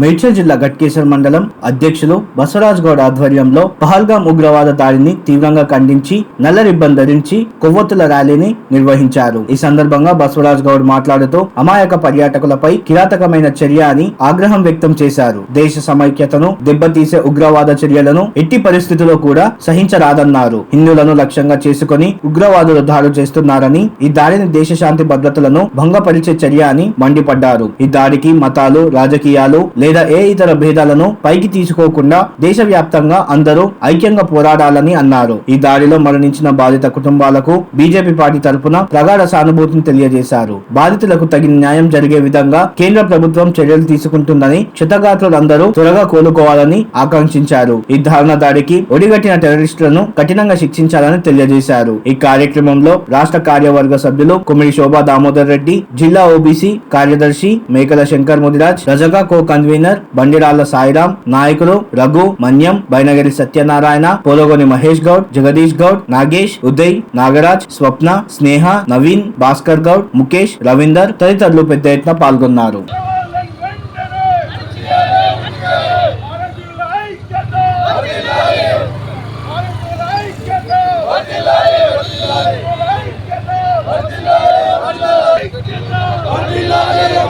మేడ్చల్ జిల్లా గట్కేశ్వర్ మండలం అధ్యక్షులు బసవరాజ్ గౌడ్ ఆధ్వర్యంలో పహల్గాం ఉగ్రవాద దాడిని తీవ్రంగా ఖండించి నల్ల రిబ్బన్ ధరించి కొవ్వొత్తుల ర్యాలీని నిర్వహించారు. ఈ సందర్భంగా బసవరాజ్ గౌడ్ మాట్లాడుతూ అమాయక పర్యాటకులపై కిరాతకమైన చర్య అని ఆగ్రహం వ్యక్తం చేశారు. దేశ సమైక్యతను దెబ్బతీసే ఉగ్రవాద చర్యలను ఎట్టి పరిస్థితుల్లో కూడా సహించరాదన్నారు. హిందువులను లక్ష్యంగా చేసుకుని ఉగ్రవాదులు దాడులు చేస్తున్నారని ఈ దాడిని దేశ శాంతి భద్రతలను భంగపరిచే చర్య అని మండిపడ్డారు. ఈ దాడికి మతాలు రాజకీయాలు లేదా ఏ ఇతర భేదాలను పైకి తీసుకోకుండా దేశవ్యాప్తంగా అందరూ ఐక్యంగా పోరాడాలని అన్నారు. ఈ దాడిలో మరణించిన బాధిత కుటుంబాలకు బీజేపీ పార్టీ తరపున ప్రగాఢ సానుభూతిని తెలియజేశారు. బాధితులకు తగిన న్యాయం జరిగే విధంగా కేంద్ర ప్రభుత్వం చర్యలు తీసుకుంటుందని క్షతగాత్రులందరూ త్వరగా కోలుకోవాలని ఆకాంక్షించారు. ఈ దారుణ దాడికి ఒడిగట్టిన టెర్రరిస్టులను కఠినంగా శిక్షించాలని తెలియజేశారు. ఈ కార్యక్రమంలో రాష్ట్ర కార్యవర్గ సభ్యులు కుమిడి శోభా దామోదర్ రెడ్డి జిల్లా ఓబీసీ కార్యదర్శి మేకల శంకర్ ముదిరాజ్ రజగా కో కన్వీనర్ బండిరాళ్ళ సాయిరాం నాయకులు రఘు మన్యం బైనగిరి సత్యనారాయణ పోలగొని మహేష్ గౌడ్ జగదీష్ గౌడ్ నాగేష్ ఉదయ్ నాగరాజ్ స్వప్న స్నేహ నవీన్ భాస్కర్ గౌడ్ ముఖేష్ రవీందర్ తదితరులు పెద్ద ఎత్తున పాల్గొన్నారు ఇక్కడ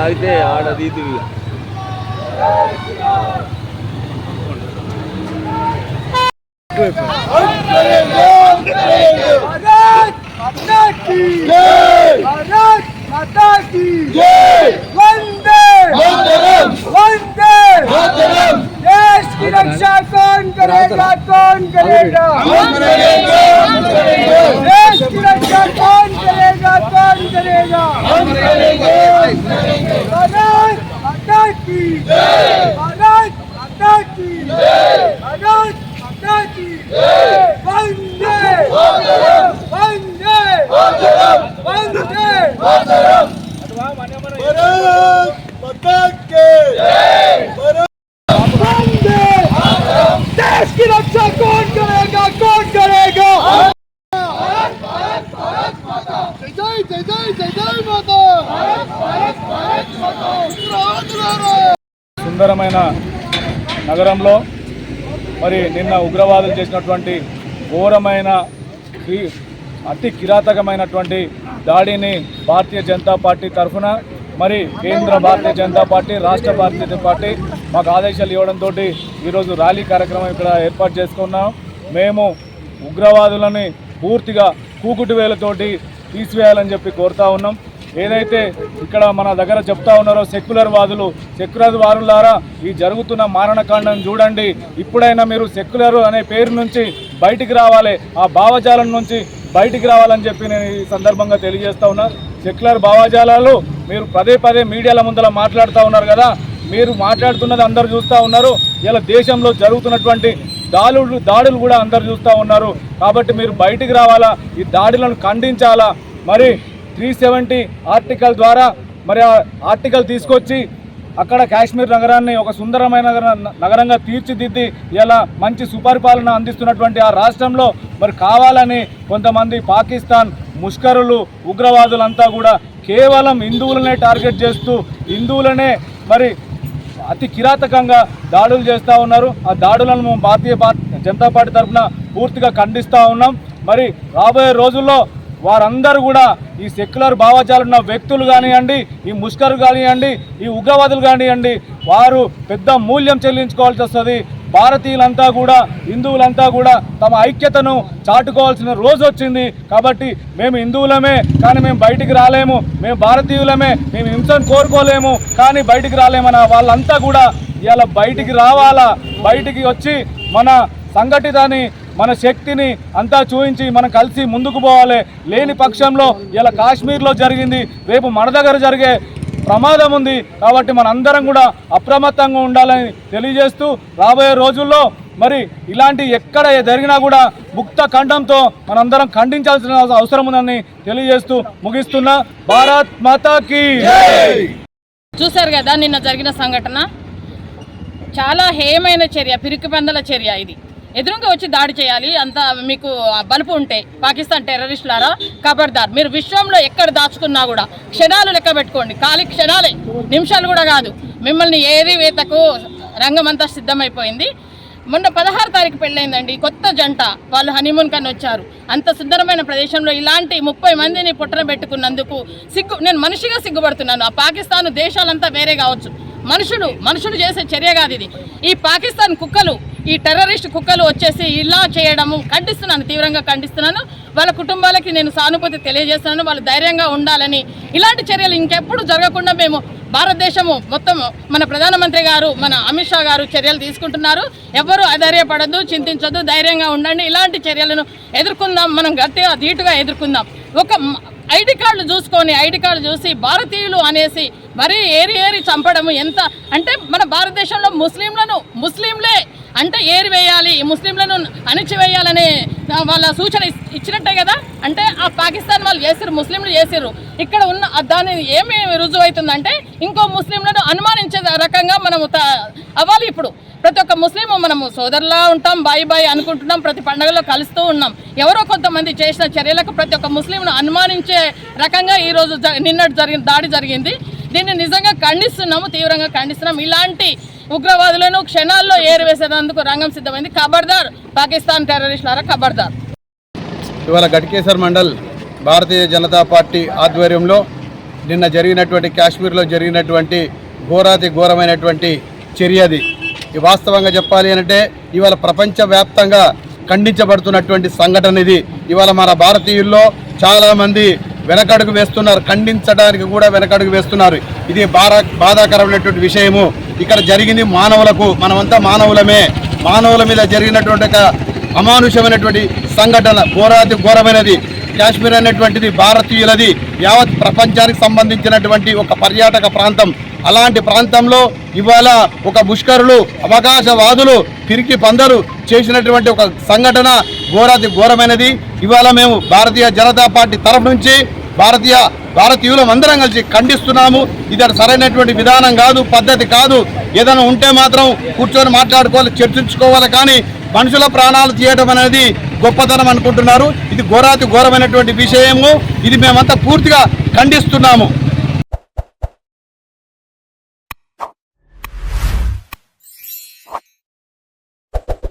ಆಗಿದೆ ಆಡದಿದ್ದೀವಿ ಒಂದೇ ಒಂದೇ ಒಂದೇ सुरक्षा रक्षा कौन करेगा कौन करेगा? देश की रक्षा कौन करेगा कौन करेगा? भारत भारत जय। भारत సుందరమైన నగరంలో మరి నిన్న ఉగ్రవాదులు చేసినటువంటి ఘోరమైన అతి కిరాతకమైనటువంటి దాడిని భారతీయ జనతా పార్టీ తరఫున మరి కేంద్ర భారతీయ జనతా పార్టీ రాష్ట్ర భారతీయ జనతా పార్టీ మాకు ఆదేశాలు ఇవ్వడంతో ఈరోజు ర్యాలీ కార్యక్రమం ఇక్కడ ఏర్పాటు చేసుకున్నాం. మేము ఉగ్రవాదులని పూర్తిగా కూకుటి వేలతోటి తీసివేయాలని చెప్పి కోరుతా ఉన్నాం. ఏదైతే ఇక్కడ మన దగ్గర చెప్తా ఉన్నారో సెక్యులర్ వాదులు సెక్యులర్ వాదులారా ఈ జరుగుతున్న మారణకాండం చూడండి. ఇప్పుడైనా మీరు సెక్యులర్ అనే పేరు నుంచి బయటికి రావాలి. ఆ భావజాలం నుంచి బయటికి రావాలని చెప్పి నేను ఈ సందర్భంగా తెలియజేస్తా ఉన్నా. సెక్యులర్ భావజాలాలు మీరు పదే పదే మీడియాల ముందర మాట్లాడుతూ ఉన్నారు కదా. మీరు మాట్లాడుతున్నది అందరు చూస్తూ ఉన్నారు. ఇలా దేశంలో జరుగుతున్నటువంటి దాడులు దాడులు కూడా అందరు చూస్తూ ఉన్నారు. కాబట్టి మీరు బయటికి రావాలా? ఈ దాడులను ఖండించాలా? మరి త్రీ సెవెంటీ ఆర్టికల్ ద్వారా మరి ఆ ఆర్టికల్ తీసుకొచ్చి అక్కడ కాశ్మీర్ నగరాన్ని ఒక సుందరమైన నగరంగా తీర్చిదిద్ది ఇలా మంచి సుపరిపాలన అందిస్తున్నటువంటి ఆ రాష్ట్రంలో మరి కావాలని కొంతమంది పాకిస్తాన్ ముష్కరులు ఉగ్రవాదులంతా కూడా కేవలం హిందువులనే టార్గెట్ చేస్తూ హిందువులనే మరి అతి కిరాతకంగా దాడులు చేస్తూ ఉన్నారు. ఆ దాడులను మేము భారతీయ పార్టీ జనతా పార్టీ తరఫున పూర్తిగా ఖండిస్తూ ఉన్నాం. మరి రాబోయే రోజుల్లో వారందరూ కూడా ఈ సెక్యులర్ భావజాలు ఉన్న వ్యక్తులు కానివ్వండి ఈ ముష్కరు కానివ్వండి ఈ ఉగ్రవాదులు కానివ్వండి వారు పెద్ద మూల్యం చెల్లించుకోవాల్సి వస్తుంది. భారతీయులంతా కూడా హిందువులంతా కూడా తమ ఐక్యతను చాటుకోవాల్సిన రోజు వచ్చింది. కాబట్టి మేము హిందువులమే కానీ మేము బయటికి రాలేము. మేము భారతీయులమే మేము హింసను కోరుకోలేము. కానీ బయటికి రాలేమన్న వాళ్ళంతా కూడా ఇలా బయటికి రావాలా? బయటికి వచ్చి మన సంఘటితని మన శక్తిని అంతా చూపించి మనం కలిసి ముందుకు పోవాలి. లేని పక్షంలో ఇలా కాశ్మీర్లో జరిగింది. రేపు మన దగ్గర జరిగే ప్రమాదం ఉంది. కాబట్టి మనందరం కూడా అప్రమత్తంగా ఉండాలని తెలియజేస్తూ రాబోయే రోజుల్లో మరి ఇలాంటి ఎక్కడ జరిగినా కూడా ముక్త ఖండంతో మనందరం ఖండించాల్సిన అవసరం ఉందని తెలియజేస్తూ ముగిస్తున్నా. భారత్ మాతాకి చూశారు కదా నిన్న జరిగిన సంఘటన? చాలా హేయమైన చర్య పిరికి పందల చర్య ఇది. ఎదురుగా వచ్చి దాడి చేయాలి అంత మీకు బలుపు ఉంటే పాకిస్తాన్ టెర్రరిస్టులారా కబర్దార్. మీరు విశ్వంలో ఎక్కడ దాచుకున్నా కూడా క్షణాలు లెక్క పెట్టుకోండి. ఖాళీ క్షణాలే నిమిషాలు కూడా కాదు. మిమ్మల్ని ఏది వేతకు రంగం అంతా సిద్ధమైపోయింది. మొన్న పదహారు తారీఖు పెళ్ళైందండి కొత్త జంట. వాళ్ళు హనీమూన్ కని వచ్చారు. అంత సుందరమైన ప్రదేశంలో ఇలాంటి ముప్పై మందిని పుట్టన పెట్టుకున్నందుకు సిగ్గు నేను మనిషిగా సిగ్గుపడుతున్నాను. ఆ పాకిస్తాన్ దేశాలంతా వేరే కావచ్చు. మనుషులు మనుషులు చేసే చర్య కాదు ఇది. ఈ పాకిస్తాన్ కుక్కలు ఈ టెర్రరిస్ట్ కుక్కలు వచ్చేసి ఇలా చేయడము ఖండిస్తున్నాను తీవ్రంగా ఖండిస్తున్నాను. వాళ్ళ కుటుంబాలకి నేను సానుభూతి తెలియజేస్తున్నాను వాళ్ళు ధైర్యంగా ఉండాలని. ఇలాంటి చర్యలు ఇంకెప్పుడు జరగకుండా మేము భారతదేశము మొత్తం మన ప్రధానమంత్రి గారు మన అమిత్ షా గారు చర్యలు తీసుకుంటున్నారు. ఎవరు అధైర్యపడద్దు చింతించొద్దు ధైర్యంగా ఉండండి. ఇలాంటి చర్యలను ఎదుర్కొందాం మనం గట్టిగా ధీటుగా ఎదుర్కొందాం. ఒక ఐడి కార్డులు చూసుకొని ఐడి కార్డు చూసి భారతీయులు అనేసి మరీ ఏరి ఏరి చంపడము ఎంత? అంటే మన భారతదేశంలో ముస్లింలను ముస్లింలే అంటే ఏరి వేయాలి ముస్లింలను అణిచివేయాలనే వాళ్ళ సూచన ఇచ్చినట్టే కదా? అంటే ఆ పాకిస్తాన్ వాళ్ళు చేసారు ముస్లింలు చేసారు ఇక్కడ ఉన్న దాని ఏమి రుజువు అవుతుందంటే ఇంకో ముస్లింలను అనుమానించే రకంగా మనము త- అవ్వాలి ఇప్పుడు. ప్రతి ఒక్క ముస్లిం మనము సోదరులా ఉంటాం బాయ్ బాయ్ అనుకుంటున్నాం ప్రతి పండుగలో కలుస్తూ ఉన్నాం. ఎవరో కొంతమంది చేసిన చర్యలకు ప్రతి ఒక్క ముస్లింను అనుమానించే రకంగా ఈరోజు జ- నిన్నటి జరిగిన దాడి జరిగింది. దీన్ని నిజంగా ఖండిస్తున్నాము తీవ్రంగా ఖండిస్తున్నాం. ఇలాంటి ఉగ్రవాదులను క్షణాల్లో ఏరివేసేందుకు రంగం సిద్ధమైంది. ఖబర్దార్ పాకిస్తాన్ టెర్రరిస్టులారా ఖబర్దార్. ఇవాళ గట్కేసర్ మండల్ భారతీయ జనతా పార్టీ ఆధ్వర్యంలో నిన్న జరిగినటువంటి కాశ్మీర్లో జరిగినటువంటి ఘోరాతి ఘోరమైనటువంటి చర్యది వాస్తవంగా చెప్పాలి అంటే ఇవాళ ప్రపంచవ్యాప్తంగా ఖండించబడుతున్నటువంటి సంఘటన ఇది. ఇవాళ మన భారతీయుల్లో చాలామంది వెనకడుగు వేస్తున్నారు ఖండించడానికి కూడా వెనకడుగు వేస్తున్నారు. ఇది బాధా బాధాకరమైనటువంటి విషయము. ఇక్కడ జరిగింది మానవులకు మనమంతా మానవులమే. మానవుల మీద జరిగినటువంటి ఒక అమానుషమైనటువంటి సంఘటన ఘోరాతి ఘోరమైనది. కాశ్మీర్ అనేటువంటిది భారతీయులది యావత్ ప్రపంచానికి సంబంధించినటువంటి ఒక పర్యాటక ప్రాంతం. అలాంటి ప్రాంతంలో ఇవాళ ఒక ముష్కరులు అవకాశవాదులు తిరిగి పందరు చేసినటువంటి ఒక సంఘటన ఘోరాతి ఘోరమైనది. ఇవాళ మేము భారతీయ జనతా పార్టీ తరఫు నుంచి భారతీయ భారతీయులం అందరం కలిసి ఖండిస్తున్నాము. ఇది సరైనటువంటి విధానం కాదు పద్ధతి కాదు. ఏదైనా ఉంటే మాత్రం కూర్చొని మాట్లాడుకోవాలి చర్చించుకోవాలి కానీ మనుషుల ప్రాణాలు తీయడం అనేది గొప్పతనం అనుకుంటున్నారు. ఇది ఘోరాతి ఘోరమైనటువంటి విషయము. ఇది మేమంతా పూర్తిగా ఖండిస్తున్నాము.